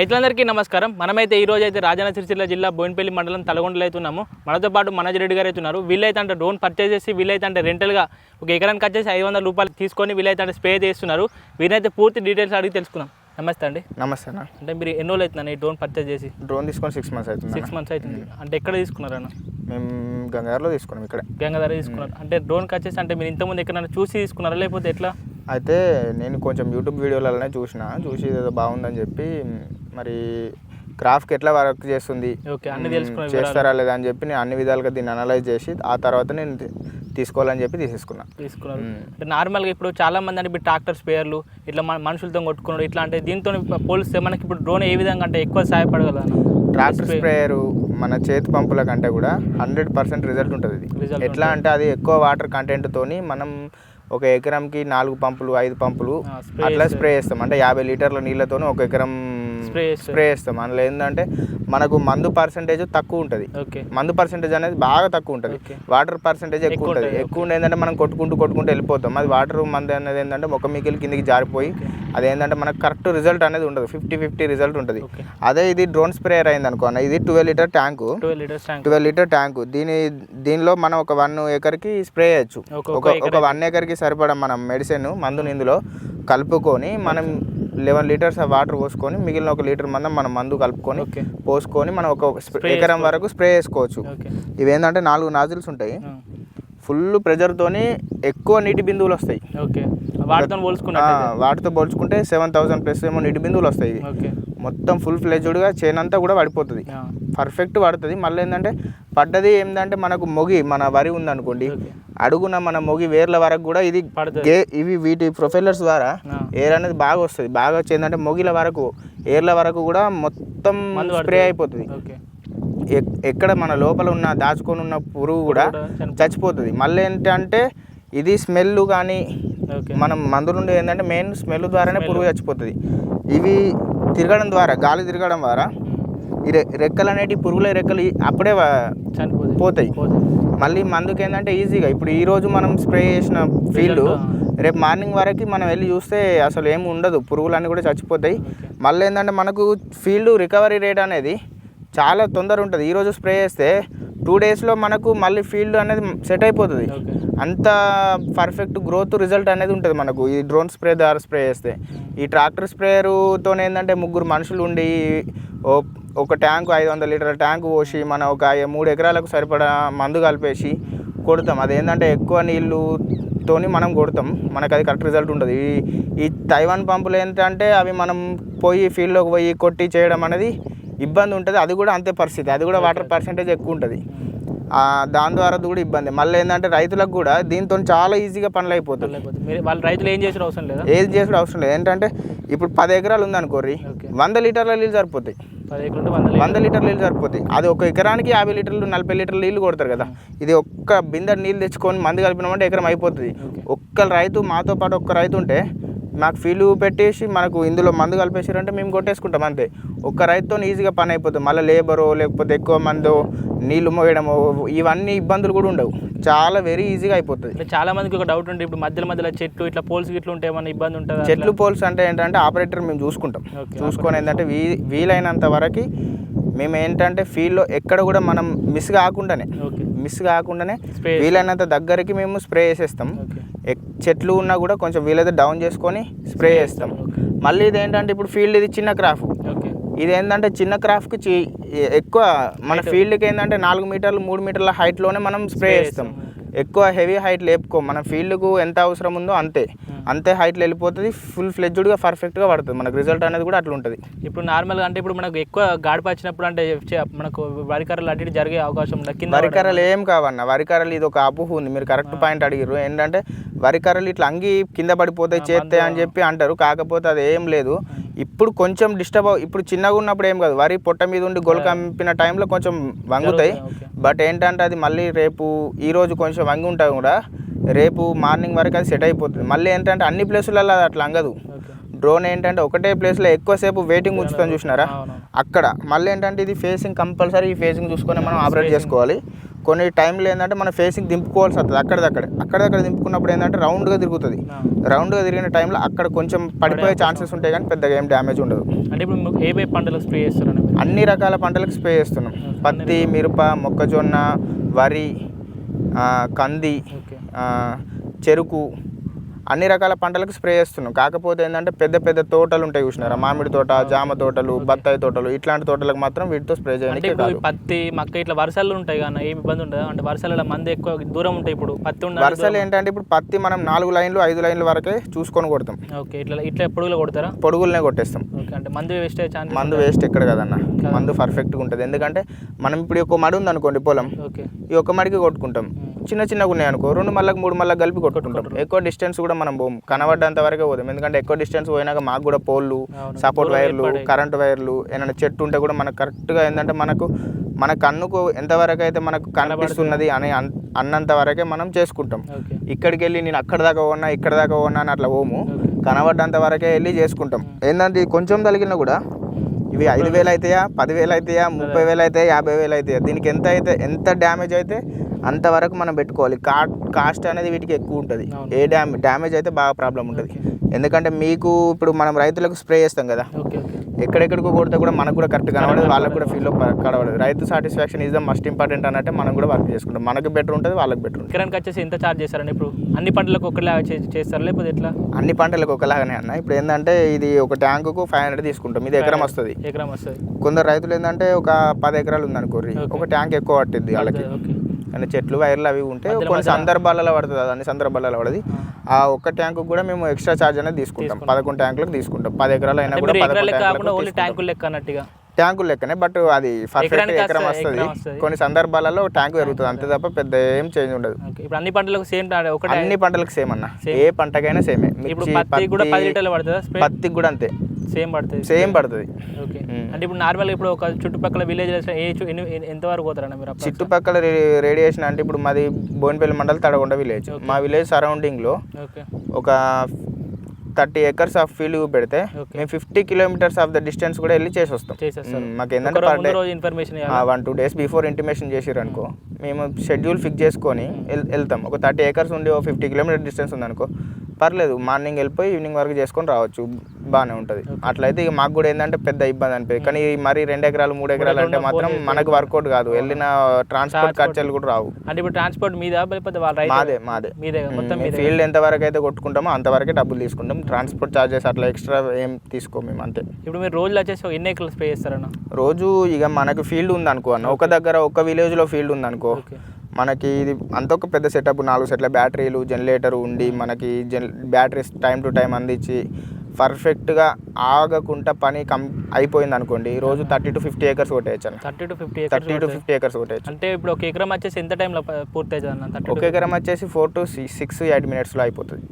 రైతులందరికీ నమస్కారం. మనమైతే ఈ రోజు అయితే రాజన్న సిరిసిల్ల జిల్లా బోయినపల్లి మండలం తలగొండలో అయితే ఉన్నాము మనతో పాటు మనోజ్ రెడ్డి గారు అయితే ఉన్నారు వీళ్ళైతే అంటే డ్రోన్ పర్చేస్ చేసి వీళ్ళైతే అంటే రెంటల్గా ఒక ఎకరానికి వచ్చేసి ఐదు వందల రూపాయలు తీసుకొని వీళ్ళైతే అంటే స్ప్రే చేస్తున్నారు. వీరైతే పూర్తి డీటెయిల్స్ అడిగి తెలుసుకుందాం. నమస్తే అండి. నమస్తే అన్న. అంటే మీరు ఎన్ని రోజులు అవుతుందండి ఈ డ్రోన్ పర్చేస్ చేసి? డ్రోన్ తీసుకొని సిక్స్ మంత్స్ అవుతుంది సిక్స్ మంత్స్ అవుతుంది. అంటే ఎక్కడ తీసుకున్నారన్న మేము గంగాధర్లో తీసుకున్నాం ఇక్కడ. గంగాధర తీసుకున్నారు. అంటే డ్రోన్కి వచ్చేసి అంటే మీరు ఇంతకుముందు ఎక్కడైనా చూసి తీసుకున్నారా లేకపోతే ఎట్లా? అయితే నేను కొంచెం యూట్యూబ్ వీడియోలలోనే చూసిన. చూసి ఏదో బాగుందని చెప్పి మరి క్రాఫ్ట్కి ఎట్లా వర్క్ చేస్తుంది? చేస్తారా లేదా అని చెప్పి నేను అన్ని విధాలుగా దీన్ని అనలైజ్ చేసి ఆ తర్వాత నేను తీసుకోవాలని చెప్పి తీసేసుకున్నా. అంటే నార్మల్గా ఇప్పుడు చాలా మంది అంటే ట్రాక్టర్ స్పేర్లు ఇట్లా మన మనుషులతో కొట్టుకున్నాడు ఇట్లా అంటే దీంతో పోలిస్తే మనకి ఇప్పుడు డ్రోన్ ఏ విధంగా అంటే ఎక్కువ సహాయపడగలదు? ట్రాక్టర్ స్ప్రేయరు మన చేతి పంపుల కంటే కూడా హండ్రెడ్ పర్సెంట్ రిజల్ట్ ఉంటుంది ఇది. ఎట్లా అంటే అది ఎక్కువ వాటర్ కంటెంట్తోని మనం ఒక ఎకరంకి నాలుగు పంపులు ఐదు పంపులు అట్లా స్ప్రే చేస్తాం. అంటే యాభై లీటర్ల నీళ్ళతోని ఒక ఎకరం చేస్తారు. స్ప్రే చేస్తాం. అందులో ఏంటంటే మనకు మందు పర్సంటేజ్ తక్కువ ఉంటుంది. మందు పర్సంటేజ్ అనేది బాగా తక్కువ ఉంటుంది. వాటర్ పర్సంటేజ్ ఎక్కువ ఉంటుంది. ఎక్కువ ఉండే ఏంటంటే మనం కొట్టుకుంటూ కొట్టుకుంటూ వెళ్ళిపోతాం. అది వాటర్ మంది అనేది ఏంటంటే ఒక మిగిలి కిందికి జారిపోయి అదేంటంటే మనకు కరెక్ట్ రిజల్ట్ అనేది ఉండదు. ఫిఫ్టీ ఫిఫ్టీ రిజల్ట్ ఉంటుంది. అదే ఇది డ్రోన్ స్ప్రేయర్ అయింది అనుకో అన్న ఇది twelve litre tank twelve litre tank దీని దీనిలో మనం ఒక వన్ ఎకర్కి స్ప్రే చేయొచ్చు. ఒక- ఒక ఒక వన్ ఎకర్కి సరిపడా మనం మెడిసిన్ మందుని ఇందులో కలుపుకొని మనం లెవెన్ లీటర్స్ వాటర్ పోసుకొని మిగిలిన ఒక లీటర్ మందం మనం మందు కలుపుకొని పోసుకొని మనం ఒక ఎకరం వరకు స్ప్రే చేసుకోవచ్చు. ఓకే. ఇవేంటంటే నాలుగు నాజిల్స్ ఉంటాయి. ఫుల్ ప్రెజర్తోని ఎక్కువ నీటి బిందువులు వస్తాయి. ఓకే. వాటితో పోల్చుకుంటే సెవెన్ థౌసండ్ ప్లస్ ఏమో నీటి బిందువులు వస్తాయి ఇవి. మొత్తం ఫుల్ ఫ్లెజ్డ్గా చేనంతా కూడా పడిపోతుంది. పర్ఫెక్ట్ పడుతుంది. మళ్ళీ ఏంటంటే పడ్డది ఏంటంటే మనకు మొగి మన వరి ఉందనుకోండి. అడుగున మన మొగి వేర్ల వరకు కూడా ఇది గే ఇవి వీటి ప్రొఫైలర్స్ ద్వారా ఎయిర్ అనేది బాగా వస్తుంది. బాగా వచ్చిందంటే మొగిల వరకు ఏర్ల వరకు కూడా మొత్తం స్ప్రే. అయిపోతుంది. ఎక్కడ మన లోపల ఉన్న దాచుకొని ఉన్న పురుగు కూడా చచ్చిపోతుంది. మళ్ళీ ఏంటంటే ఇది స్మెల్ కానీ మనం మందు నుండి ఏంటంటే మెయిన్ స్మెల్ ద్వారానే పురుగు చచ్చిపోతుంది. ఇవి తిరగడం ద్వారా గాలి తిరగడం ద్వారా ఈ రె- రెక్కలు అనేటి పురుగుల రెక్కలు అప్పుడే పోతాయి. మళ్ళీ మందుకి ఏంటంటే ఈజీగా ఇప్పుడు ఈ రోజు మనం స్ప్రే చేసిన ఫీల్డ్ రేపు మార్నింగ్ వరకు మనం వెళ్ళి చూస్తే అసలు ఏమి ఉండదు. పురుగులన్నీ కూడా చచ్చిపోతాయి. మళ్ళీ ఏంటంటే మనకు ఫీల్డ్ రికవరీ రేట్ అనేది చాలా తొందర ఉంటుంది. ఈరోజు స్ప్రే చేస్తే టూ డేస్లో మనకు మళ్ళీ ఫీల్డ్ అనేది సెట్ అయిపోతుంది. అంత పర్ఫెక్ట్ గ్రోత్ రిజల్ట్ అనేది ఉంటుంది మనకు. ఈ డ్రోన్ స్ప్రే ద్వారా స్ప్రే చేస్తే. ఈ ట్రాక్టర్ స్ప్రేయర్తో ఏంటంటే ముగ్గురు మనుషులు ఉండి ఓ- ఒక ట్యాంకు ఐదు వందల లీటర్ల ట్యాంకు పోసి మన ఒక మూడు ఎకరాలకు సరిపడా మందు కలిపేసి కొడతాం. అదేంటంటే ఎక్కువ నీళ్ళుతోని మనం కొడతాం. మనకు అది కరెక్ట్ రిజల్ట్ ఉంటుంది. ఈ ఈ తైవాన్ పంపులు ఏంటంటే అవి మనం పోయి ఫీల్డ్లోకి పోయి కొట్టి చేయడం అనేది ఇబ్బంది ఉంటుంది. అది కూడా అంతే పరిస్థితి. అది కూడా వాటర్ పర్సంటేజ్ ఎక్కువ ఉంటుంది. దాని ద్వారా కూడా ఇబ్బంది. మళ్ళీ ఏంటంటే రైతులకు కూడా దీంతో చాలా ఈజీగా పనులు అయిపోతుంది వాళ్ళ రైతులు ఏం చేసిన అవసరం లేదా? ఏది చేసుడు అవసరం లేదు. ఏంటంటే ఇప్పుడు పది ఎకరాలు ఉందనుకోర్రి వంద లీటర్ల నీళ్ళు సరిపోతాయి. వంద లీటర్ల. నీళ్ళు సరిపోతాయి. అది ఒక ఎకరానికి యాభై లీటర్లు నలభై లీటర్ల నీళ్ళు కొడతారు కదా. ఇది ఒక్క బిందె నీళ్ళు తెచ్చుకొని మంది కలిపినామంటే ఎకరం అయిపోతుంది. ఒక్క రైతు మాతో పాటు ఒక్క రైతు ఉంటే మాకు ఫీల్డ్ పెట్టేసి మనకు ఇందులో మందు కలిపేసారంటే మేము కొట్టేసుకుంటాం అంతే. ఒక్క రైతుతో ఈజీగా పని అయిపోతుంది. మళ్ళీ లేబరో లేకపోతే ఎక్కువ మందో నీళ్ళు మోయడమో ఇవన్నీ ఇబ్బందులు కూడా ఉండవు. చాలా వెరీ ఈజీగా అయిపోతుంది. చాలా మందికి ఒక డౌట్ ఉంటుంది ఇప్పుడు మధ్యలో మధ్యలో చెట్టు ఇట్లా పోల్స్ గిట్లు ఉంటే ఏమన్నా ఇబ్బంది ఉంటుందా చెట్లు పోల్స్ అంటే ఏంటంటే ఆపరేటర్ మేము చూసుకుంటాం. చూసుకొని ఏంటంటే వీ వీలైనంత వరకు మేము ఏంటంటే ఫీల్డ్లో ఎక్కడ కూడా మనం మిస్ కాకుండానే మిస్ కాకుండానే వీలైనంత దగ్గరికి మేము స్ప్రే చేసేస్తాం. చెట్లు ఉన్నా కూడా కొంచెం వీలైతే డౌన్ చేసుకొని స్ప్రే చేస్తాం. మళ్ళీ ఇది ఏంటంటే ఇప్పుడు ఫీల్డ్ ఇది చిన్న క్రాఫ్ ఓకే ఇది ఏంటంటే చిన్న క్రాఫ్ట్కి చి- ఎక్కువ మన ఫీల్డ్కి ఏంటంటే నాలుగు మీటర్లు మూడు మీటర్ల హైట్లోనే మనం స్ప్రే చేస్తాం ఎక్కువ హెవీ హైట్ లేపుకో. మన ఫీల్డ్కు ఎంత అవసరం ఉందో అంతే. అంతే హైట్లో వెళ్ళిపోతుంది ఫుల్ ఫ్లెడ్జ్డ్గా పర్ఫెక్ట్గా పడుతుంది. మనకు రిజల్ట్ అనేది కూడా అట్లా ఉంటుంది. ఇప్పుడు నార్మల్గా అంటే ఇప్పుడు మనకు ఎక్కువ గాడిప వచ్చినప్పుడు అంటే మనకు వరికర్రలు అటు జరిగే అవకాశం కింద వరికర్రలు ఏం కావన్న. వరికర్రలు ఇది ఒక అపోహ ఉంది. మీరు కరెక్ట్ పాయింట్ అడిగారు ఏంటంటే వరికర్రలు ఇట్లా అంగి కింద పడిపోతాయి చేస్తాయి అని చెప్పి అంటారు. కాకపోతే అది ఏం లేదు. ఇప్పుడు కొంచెం డిస్టర్బ్ ఇప్పుడు చిన్నగా ఉన్నప్పుడు ఏం కాదు. వరి పొట్ట మీద ఉండి గొలు కంపిన టైంలో కొంచెం వంగుతాయి. బట్ ఏంటంటే అది మళ్ళీ రేపు ఈ రోజు కొంచెం వంగి ఉంటాయి కూడా. రేపు మార్నింగ్ వరకు అది సెట్ అయిపోతుంది. మళ్ళీ ఏంటంటే అన్ని ప్లేసులలో అది అట్లా అంగదు. డ్రోన్ ఏంటంటే ఒకటే ప్లేస్లో ఎక్కువసేపు వెయిటింగ్ ఉంచుతాం చూసినారా? అక్కడ. మళ్ళీ ఏంటంటే ఇది ఫేసింగ్ కంపల్సరీ ఈ ఫేసింగ్ చూసుకొని మనం ఆపరేట్ చేసుకోవాలి. కొన్ని టైంలో ఏంటంటే మన ఫేసింగ్ దింపుకోవాల్సి వస్తుంది అక్కడిదక్కడ. అక్కడిదక్కడ దింపుకున్నప్పుడు ఏంటంటే రౌండ్గా తిరుగుతుంది. రౌండ్గా తిరిగిన టైంలో అక్కడ కొంచెం పడిపోయే ఛాన్సెస్ ఉంటాయి కానీ పెద్దగా ఏం డ్యామేజ్ ఉండదు. అంటే ఇప్పుడు ఏ పంటలకు స్ప్రే చేస్తారని మీరు? అన్ని రకాల పంటలకు స్ప్రే చేస్తున్నాం. పత్తి మిరప మొక్కజొన్న వరి కంది చెరుకు అన్ని రకాల పంటలకు స్ప్రే చేస్తున్నాం. కాకపోతే ఏంటంటే పెద్ద పెద్ద తోటలు ఉంటాయి చూసినారా? మామిడి తోట జామ తోటలు బత్తాయి తోటలు ఇట్లాంటి తోటలకు మాత్రం వీటితో స్ప్రే కాదు. పత్తి మక్క ఇట్లా వర్షాలు ఉంటాయి కానీ ఏమి ఇబ్బంది ఉండదు? అంటే వర్షాలలో మంది ఎక్కువ దూరం ఉంటాయి ఇప్పుడు. పత్తి వరుసలు ఏంటంటే ఇప్పుడు పత్తి మనం నాలుగు లైన్లు ఐదు లైన్ల వరకే చూసుకొని కొడతాం. ఓకే ఇట్లా ఇట్లా పొడుగులో కొడతారా? పొడుగులనే కొట్టేస్తాం. ఓకే అంటే మందు వేస్ట్ ఛాన్స్ మందు వేస్ట్ ఎక్కడ కదన్న? మందు పర్ఫెక్ట్గా ఉంటుంది. ఎందుకంటే మనం ఇప్పుడు ఒక మడి ఉంది అనుకోండి పొలం. ఓకే. ఈ ఒక్క మడికి కొట్టుకుంటాం. చిన్న చిన్నగా ఉన్నాయి అనుకో. రెండు మళ్ళకి మూడు మళ్ళకి కలిపి కొట్టుకుంటాం. ఎక్కువ డిస్టెన్స్ కూడా మనం పోం. కనబడ్డంత వరకే పోదాం ఎందుకంటే ఎక్కువ డిస్టెన్స్ పోయినాక మాకు కూడా పోల్లు. సపోర్ట్ వైర్లు. కరెంట్ వైర్లు ఏమైనా చెట్టు ఉంటే కూడా మనకు కరెక్ట్గా ఏంటంటే మనకు మన కన్నుకు ఎంతవరకు అయితే మనకు కనిపిస్తున్నది అని అన్- అన్నంత వరకే మనం చేసుకుంటాం. ఇక్కడికి వెళ్ళి నేను అక్కడ దాకా ఉన్నా ఇక్కడ దాకా ఉన్నా అని అట్లా పోము. కనబడ్డంత వరకే వెళ్ళి చేసుకుంటాం. ఏంటంటే కొంచెం తగిలినా కూడా ఇవి ఐదు వేలు అవుతాయా పదివేలు అవుతాయా ముప్పై వేలు అవుతాయా యాభై వేలు అవుతాయా దీనికి ఎంత అయితే ఎంత డ్యామేజ్ అయితే అంతవరకు మనం పెట్టుకోవాలి. కా కాస్ట్ అనేది వీటికి ఎక్కువ ఉంటుంది. ఏ డ్యామే డ్యామేజ్ అయితే బాగా ప్రాబ్లం ఉంటుంది. ఎందుకంటే మీకు ఇప్పుడు మనం రైతులకు స్ప్రే చేస్తాం కదా. ఎక్కడెక్కడికో కొడితే కూడా మనకు కూడా కరెక్ట్ కనబడదు. వాళ్ళకు కూడా ఫీల్ కనబడదు. రైతు satisfaction is the must important అన్నట్టే మనం కూడా వర్క్ చేసుకుంటాం. మనకు బెటర్ ఉంటుంది వాళ్ళకి బెటర్ ఉంటుంది. ఎకరానికి వచ్చేసి ఎంత చార్జ్ చేస్తారండి ఇప్పుడు? అన్ని పంటలకు ఒకలాగా చేస్తారా లేకపోతే ఎట్లా? అన్ని పంటలకు ఒకలాగానే అన్న. ఇప్పుడు ఏంటంటే ఇది ఒక ట్యాంకుకు ఫైవ్ హండ్రెడ్ తీసుకుంటాం. ఇది ఎకరం వస్తుంది. ఎకరం వస్తుంది. కొందరు రైతులు ఏంటంటే ఒక పది ఎకరాలు ఉందనుకోర్రి. ఒక ట్యాంక్ ఎక్కువ పట్టింది వాళ్ళకి. ఓకే. కానీ చెట్లు వైర్లు అవి ఉంటే కొన్ని సందర్భాలలో పడుతుంది అది అన్ని సందర్భాలలో పడది. ఆ. ఒక్క ట్యాంకు కూడా మేము ఎక్స్ట్రా చార్జ్ అనేది తీసుకుంటాం. పదకొండు ట్యాంకులకు తీసుకుంటాం. పది ఎకరాలు అయినా కూడా. ట్యాంకులు లెక్క అన్నట్టుగా? ట్యాంకులు లెక్కనే బట్ అది పర్ఫెక్ట్ ఎకరం వస్తుంది. కొన్ని సందర్భాలలో ట్యాంకు పెరుగుతుంది. అంతే తప్ప పెద్ద ఏం చేంజ్ ఉండదు. ఇప్పుడు అన్ని పంటలకు సేమ్ అన్ని పంటలకు సేమ్ అన్న. ఏ పంటకైనా సేమే. పత్తి కూడా అంతే. సేమ్ పడుతుంది. సేమ్ పడుతుంది. ఓకే. అంటే ఇప్పుడు నార్మల్గా ఇప్పుడు ఒక చుట్టుపక్కల విలేజ్ ఏ చు- ఎన్ని- ఎన్ని- ఎంత వరకు పోతారన్న మీరు? చుట్టుపక్కల రేడియేషన్ అంటే ఇప్పుడు మాది బోన్పల్లి మండలం తడగొండ విలేజ్. మా విలేజ్ సరౌండింగ్లో ఒక థర్టీ ఎకర్స్ ఆఫ్ ఫీల్డ్ పెడితే. మేము fifty kilometres of the distance కూడా వెళ్ళి చేసి వస్తాం. మాకు ఒక ఏంటంటే రోజు per day information one two days before intimation చేసిర్రు అనుకో. మేము. షెడ్యూల్ ఫిక్స్ చేసుకొని వెళ్తాం ఒక థర్టీ ఏకర్స్ ఉండి ఓ ఫిఫ్టీ కిలోమీటర్ డిస్టెన్స్ ఉందనుకో. పర్లేదు మార్నింగ్ వెళ్ళిపోయి ఈవినింగ్ వరకు చేసుకొని రావచ్చు బాగానే ఉంటుంది. అట్లయితే ఇక మాకు కూడా ఏంటంటే పెద్ద ఇబ్బంది అనిపించింది కానీ మరి రెండు ఎకరాలు మూడు ఎకరాలు అంటే మాత్రం మనకు వర్కౌట్ కాదు. వెళ్ళిన ట్రాన్స్పోర్ట్ ఖర్చులు కూడా రావు. అంటే ఇప్పుడు ట్రాన్స్పోర్ట్ మీద? మాదే మాదే. ఫీల్డ్ ఎంత వరకు అయితే కొట్టుకుంటామో అంతవరకే డబ్బులు తీసుకుంటాం. ట్రాన్స్పోర్ట్ ఛార్జెస్ అట్లా ఎక్స్ట్రా ఏం తీసుకోం మేము అంతే. ఇప్పుడు మీరు రోజులు వచ్చేసి ఎన్ని ఎకరాలు స్ప్రే చేస్తారన్న? రోజు ఇక మనకు ఫీల్డ్ ఉంది అనుకో అన్న. ఒక దగ్గర ఒక విలేజ్లో ఫీల్డ్ ఉంది అనుకో ఓకే. మనకి ఇది అంత ఒక పెద్ద సెటప్ నాలుగు సెట్ల బ్యాటరీలు జనరేటర్ ఉండి మనకి జన్ బ్యాటరీస్ టైం టు టైం అందించి పర్ఫెక్ట్గా ఆగకుండా పని కం అయిపోయింది అనుకోండి రోజు thirty to fifty acres కొట్టేయచ్చు thirty to fifty thirty to fifty acres కొట్టేయచ్చు. అంటే ఇప్పుడు ఒక ఎకరం వచ్చేసి ఎంత టైంలో పూర్తి అవుతుంది ఒక ఎకరం వచ్చేసి ఫోర్ టు సిక్స్ ఎయిట్ మినిట్స్లో అయిపోతుంది.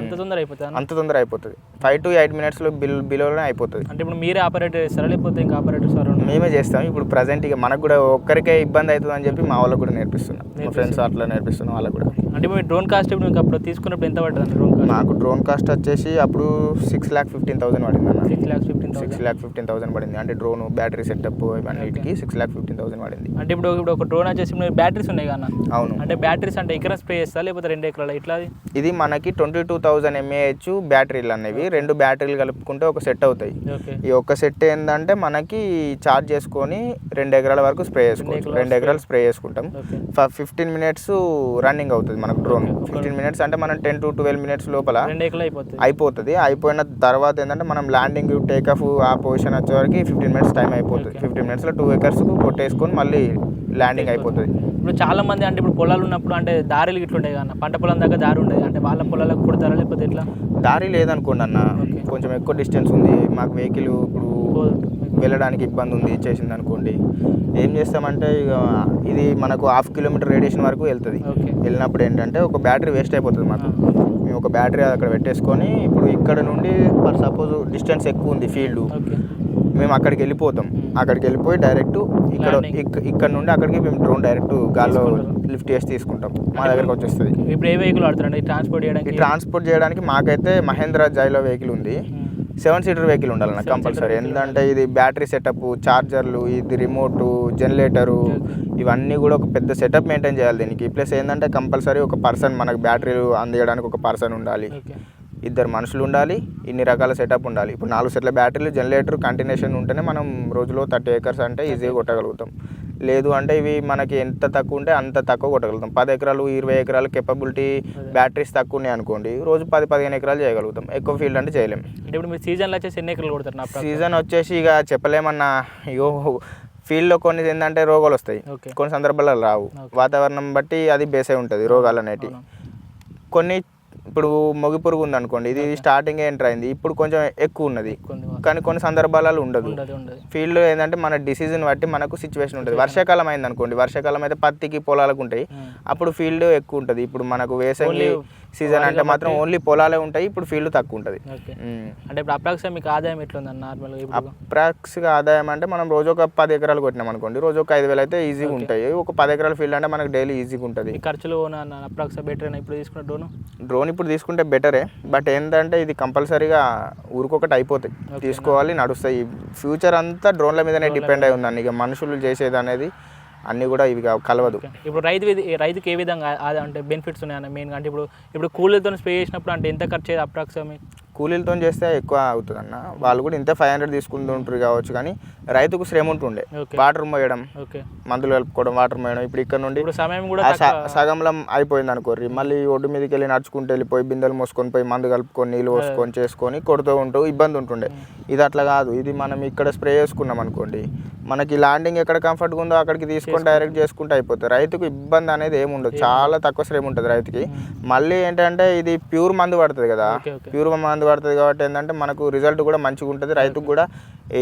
అంత తొందర అయిపోతుంది? అంత తొందర అయిపోతుంది. ఫైవ్ టు ఎయిట్ మినిట్స్లో బిల్ బిలోనే అయిపోతుంది. అంటే ఇప్పుడు మీరే ఆపరేటర్ చేస్తారా? లేకపోతే ఇంకా ఉన్నారు? మేమే చేస్తాం. ఇప్పుడు ప్రజెంట్ ఇక మనకు కూడా ఒక్కరికే ఇబ్బంది అవుతుంది అని చెప్పి మా వాళ్ళకు కూడా నేర్పిస్తున్నాం. మా ఫ్రెండ్స్ అట్లా నేర్పిస్తున్నాం వాళ్ళకు కూడా. అంటే ఇప్పుడు డ్రోన్ కాస్ట్ ఇప్పుడు మీకు అప్పుడు తీసుకున్నప్పుడు ఎంత పడుతుంది డ్రోన్ కాస్ట్? మాకు డ్రోన్ కాస్ట్ వచ్చేసి అప్పుడు సిక్స్ ల్యాక్ ఫిఫ్టీన్ థౌసండ్ పడింది అన్న. Six lakhs fifteen six lakh fifteen thousand పడింది. అంటే డ్రోన్ బ్యాటరీ సెటప్ ఇవన్నిటికి సిక్స్ ల్యాక్ ఫిఫ్టీన్ థౌసండ్ పడింది. అంటే ఇప్పుడు ఇప్పుడు ఒక డ్రోన్ వచ్చేసి బ్యాటరీస్ ఉన్నాయి కదా అవును. అంటే బ్యాటరీస్ అంటే ఎకరం స్ప్రే చేస్తా లేకపోతే రెండు ఎకరాలు? ఇట్లా ఇది మనకి ట్వంటీ టూ థౌసండ్ ఎంఏహెచ్ బ్యాటరీలు అనేవి రెండు బ్యాటరీలు కలుపుకుంటే ఒక సెట్ అవుతాయి. ఈ ఒక్క సెట్ ఏంటంటే మనకి చార్జ్ చేసుకొని రెండు ఎకరాల వరకు స్ప్రే చేసుకోవచ్చు. ఎకరాలు రెండు ఎకరాలు స్ప్రే. చేసుకుంటాం. ఓకే ఫిఫ్టీన్ మినిట్స్ రన్నింగ్ అవుతుంది మనకు డ్రోన్. ఫిఫ్టీన్ మినిట్స్ అంటే మనం టెన్ టు ట్వెల్వ్ మినిట్స్ లోపల అయిపోతుంది. అయిపోయిన తర్వాత ఏంటంటే మనం ల్యాండింగ్ టేక్ ఆఫ్ ఆ పొజిషన్ వచ్చే వరకు ఫిఫ్టీన్ మినిట్స్ టైం అయిపోతుంది. ఫిఫ్టీన్ మినిట్స్లో టూ ఎకర్స్ కొట్టేసుకొని మళ్ళీ ల్యాండింగ్ అయిపోతుంది. ఇప్పుడు చాలా మంది అంటే ఇప్పుడు పొలాలు ఉన్నప్పుడు అంటే దారులు ఇట్లా ఉంటాయి కదా పట్ట పొలం దాకా దారి ఉండేది. అంటే వాళ్ళ పొలాలకు కుడతారా లేకపోతే ఎట్లా? దారి లేదనుకోండి అన్న. కొంచెం ఎక్కువ డిస్టెన్స్ ఉంది. మాకు వెహికల్ ఇప్పుడు. వెళ్ళడానికి ఇబ్బంది ఉంది చేసింది అనుకోండి. ఏం చేస్తామంటే ఇక ఇది మనకు హాఫ్ కిలోమీటర్ రేడియేషన్ వరకు వెళ్తుంది. వెళ్ళినప్పుడు ఏంటంటే ఒక బ్యాటరీ వేస్ట్ అయిపోతుంది మాకు. మేము ఒక బ్యాటరీ అక్కడ పెట్టేసుకొని ఇప్పుడు ఇక్కడ నుండి ఫర్ సపోజ్ డిస్టెన్స్ ఎక్కువ ఉంది ఫీల్డ్. మేము అక్కడికి వెళ్ళిపోతాం. అక్కడికి వెళ్ళిపోయి డైరెక్ట్ ఇక్కడ ఇక్కడ నుండి అక్కడికి మేము డ్రోన్ డైరెక్ట్ గాల్లో. లిఫ్ట్ చేసి తీసుకుంటాం. మా దగ్గరకు వచ్చేస్తుంది. ఇప్పుడు ఏ వెహికల్ వాడతారండి ట్రాన్స్పోర్ట్ చేయడానికి? ట్రాన్స్పోర్ట్ చేయడానికి మాకైతే మహేంద్ర జైలో వెహికల్ ఉంది. సెవెన్ సీటర్ వెహికల్ ఉండాలన్న కంపల్సరీ ఎందుకంటే ఇది బ్యాటరీ సెటప్ చార్జర్లు ఇది రిమోట్ జనరేటరు ఇవన్నీ కూడా ఒక పెద్ద సెటప్ మెయింటైన్ చేయాలి దీనికి. ప్లస్ ఏంటంటే కంపల్సరీ ఒక పర్సన్ మనకు బ్యాటరీలు అందించడానికి ఒక పర్సన్ ఉండాలి. ఇద్దరు మనుషులు ఉండాలి ఇన్ని రకాల సెటప్ ఉండాలి. ఇప్పుడు నాలుగు సెట్ల బ్యాటరీలు జనరేటర్ కంటిన్యూషన్ ఉంటేనే మనం రోజులో థర్టీ ఏకర్స్ అంటే ఈజీగా కొట్టగలుగుతాం. లేదు అంటే ఇవి మనకి ఎంత తక్కువ ఉంటే అంత తక్కువ కొట్టగలుగుతాం. పది ఎకరాలు ఇరవై ఎకరాలు కెపబిలిటీ బ్యాటరీస్ తక్కువ ఉన్నాయి అనుకోండి రోజు పది పదిహేను ఎకరాలు చేయగలుగుతాం. ఎక్కువ ఫీల్డ్ అంటే చేయలేం. అంటే ఇప్పుడు మీరు సీజన్లో వచ్చేసి ఎన్ని ఎకరాలు కొడతారు సీజన్ వచ్చేసి ఇక చెప్పలేమన్నా అయ్యో ఫీల్డ్లో కొన్ని ఏంటంటే రోగాలు వస్తాయి. కొన్ని సందర్భాల్లో రావు. వాతావరణం బట్టి అది బేస్ అయి ఉంటుంది రోగాలు అనేటివి. కొన్ని ఇప్పుడు మొగి పురుగు ఉంది అనుకోండి ఇది స్టార్టింగ్ ఎంటర్ అయింది ఇప్పుడు కొంచెం ఎక్కువ ఉన్నది. కానీ కొన్ని సందర్భాలలో ఉండదు. ఫీల్డ్ ఏంటంటే మన డిసీజన్ బట్టి మనకు సిచ్యువేషన్ ఉంటుంది. వర్షాకాలం అయింది అనుకోండి వర్షాకాలం అయితే పత్తికి పొలాలకు ఉంటాయి. ఉమ్. అప్పుడు ఫీల్డ్ ఎక్కువ ఉంటుంది. ఇప్పుడు మనకు వేసంగి సీజన్ అంటే మాత్రం ఓన్లీ పొలాలే ఉంటాయి ఇప్పుడు ఫీల్డ్ తక్కువ ఉంటుంది. ఓకే అంటే ఇప్పుడు అప్రాక్సిమేట్ మీకు ఆదాయం ఎట్లుంది నార్మల్గా ఇప్పుడు? అప్రాక్స్గా ఆదాయం అంటే మనం రోజు ఒక పది ఎకరాలు కొట్టినాం అనుకోండి రోజు ఒక ఐదు వేలు అయితే ఈజీగా ఉంటాయి. ఒక పది ఎకరాల ఫీల్డ్ అంటే మనకు డైలీ ఈజీగా ఉంటుంది. ఖర్చులు అప్రాక్సిమేట్ బెటర్ ఇప్పుడు తీసుకున్న డ్రోన్ డ్రోన్ ఇప్పుడు తీసుకుంటే బెటరే బట్ ఏంటంటే ఇది కంపల్సరీగా ఊరికొకటి అయిపోతాయి. తీసుకోవాలి నడుస్తాయి. ఫ్యూచర్ అంతా డ్రోన్ల మీదనే డిపెండ్ అయి ఉందండి ఇక మనుషులు చేసేది అనేది అన్నీ కూడా ఇవి కలవదు. ఇప్పుడు రైతు రైతుకి ఏ విధంగా అంటే బెనిఫిట్స్ ఉన్నాయన్న మెయిన్ అంటే ఇప్పుడు ఇప్పుడు కూలీలతో స్ప్రే చేసినప్పుడు అంటే ఎంత ఖర్చు అయ్యేది అప్రాక్సిమేట్ కూలీలతో చేస్తే ఎక్కువ అవుతుంది అన్న వాళ్ళు కూడా ఇంతే ఫైవ్ హండ్రెడ్ తీసుకుంటుంటారు కావచ్చు కానీ రైతుకు శ్రమ ఉంటుండే. వాటర్ మోయడం మందులు కలుపుకోవడం వాటర్ మోయడం ఇప్పుడు ఇక్కడ నుండి ఇప్పుడు సమయం కూడా సగంలో అయిపోయింది అనుకోర్రి. మళ్ళీ ఒడ్డు మీదకి వెళ్ళి నడుచుకుంటూ వెళ్ళిపోయి బిందెలు మోసుకొని పోయి మందు కలుపుకొని నీళ్ళు పోసుకొని చేసుకొని కొడుతూ ఉంటూ ఇబ్బంది ఉంటుండే. ఇది అట్లా కాదు. ఇది మనం ఇక్కడ స్ప్రే చేసుకున్నాం అనుకోండి మనకి ల్యాండింగ్ ఎక్కడ కంఫర్ట్గా ఉందో అక్కడికి తీసుకొని డైరెక్ట్ చేసుకుంటే అయిపోతుంది. రైతుకు ఇబ్బంది అనేది ఏమి ఉండదు. చాలా తక్కువ శ్రమ ఉంటుంది రైతుకి. మళ్ళీ ఏంటంటే ఇది ప్యూర్ మందు పడుతుంది కదా. ప్యూర్ మందు పడుతుంది కాబట్టి ఏంటంటే మనకు రిజల్ట్ కూడా మంచిగా ఉంటుంది. రైతుకు కూడా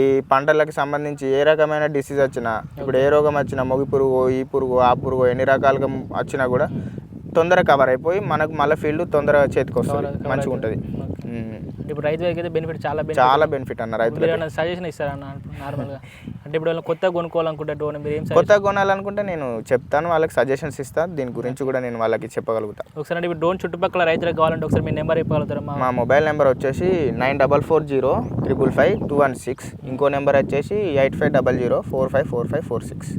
ఈ పంటలకు సంబంధించి ఏ రకమైన డిసీజ్ వచ్చినా ఇప్పుడు ఏ రోగం వచ్చినా మొగి పురుగు ఈ పురుగు ఆ పురుగు ఎన్ని రకాలుగా వచ్చినా కూడా తొందరగా కవర్ అయిపోయి మనకు మళ్ళీ ఫీల్డ్ తొందరగా చేతికి వస్తుంది మంచిగా ఉంటుంది. ఇప్పుడు రైతు అయితే బెనిఫిట్ చాలా బెనిఫిట్ చాలా బెనిఫిట్ అన్న రైతులు సజెషన్ ఇస్తారా నార్మల్గా అంటే ఇప్పుడు కొత్తగా కొనుక్కోవాలనుకుంటే డ్రోన్ మీరు ఏం కొత్తగా కొనాలనుకుంటే నేను చెప్తాను వాళ్ళకి సజెషన్స్ ఇస్తాను దీని గురించి కూడా నేను వాళ్ళకి చెప్పగలుగుతాను ఒకసారి అంటే ఇప్పుడు డ్రోన్ చుట్టుపక్కల రైతులకు కావాలంటే ఒకసారి మీ నెంబర్ ఇవ్వగలుగుతారా మా మా మొబైల్ నెంబర్ వచ్చేసి nine double four zero triple five two one six. ఇంకో నెంబర్ వచ్చేసి eight five double zero four five four five four six.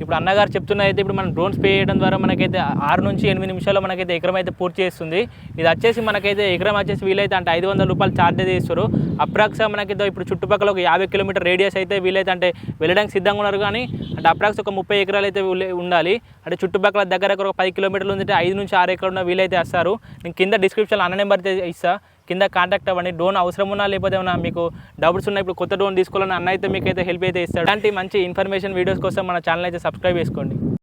ఇప్పుడు అన్నగారు చెప్తున్నది అయితే ఇప్పుడు మనం డ్రోన్ స్ప్రే చేయడం ద్వారా మనకైతే ఆరు నుంచి ఎనిమిది నిమిషాల్లో మనకైతే ఎకరం అయితే పూర్తి చేస్తుంది. ఇది వచ్చేసి మనకైతే ఎకరం వచ్చేసి వీలైతే అంటే ఐదు వందల రూపాయలు ఛార్జ్ అయితే ఇస్తారు అప్రాక్స్ మనకైతే ఇప్పుడు చుట్టుపక్కల ఒక యాభై కిలోమీటర్ రేడియస్ అయితే వీలైతే అంటే వెళ్ళడానికి సిద్ధంగా ఉన్నారు కానీ అంటే అప్రాక్స్ ఒక ముప్పై ఎకరాలు అయితే ఉండాలి. అంటే చుట్టుపక్కల దగ్గర ఒక పది కిలోమీటర్లు ఉందంటే ఐదు నుంచి ఆరు ఎకరాలు ఉన్న వీలైతే వస్తారు నేను కింద డిస్క్రిప్షన్లో అన్న నెంబర్ అయితే ఇస్తా. కింద కాంటాక్ట్ అవ్వండి. డ్రోన్ అవసరం ఉన్నా లేకపోతే ఏమైనా మీకు డౌట్స్ ఉన్నా ఇప్పుడు కొత్త డ్రోన్ తీసుకోవాలని అన్న అయితే మీకు అయితే హెల్ప్ అయితే ఇస్తాడు. అలాంటి మంచి ఇన్ఫర్మేషన్ వీడియోస్ కోసం మన ఛానల్ అయితే సబ్స్క్రైబ్ చేసుకోండి.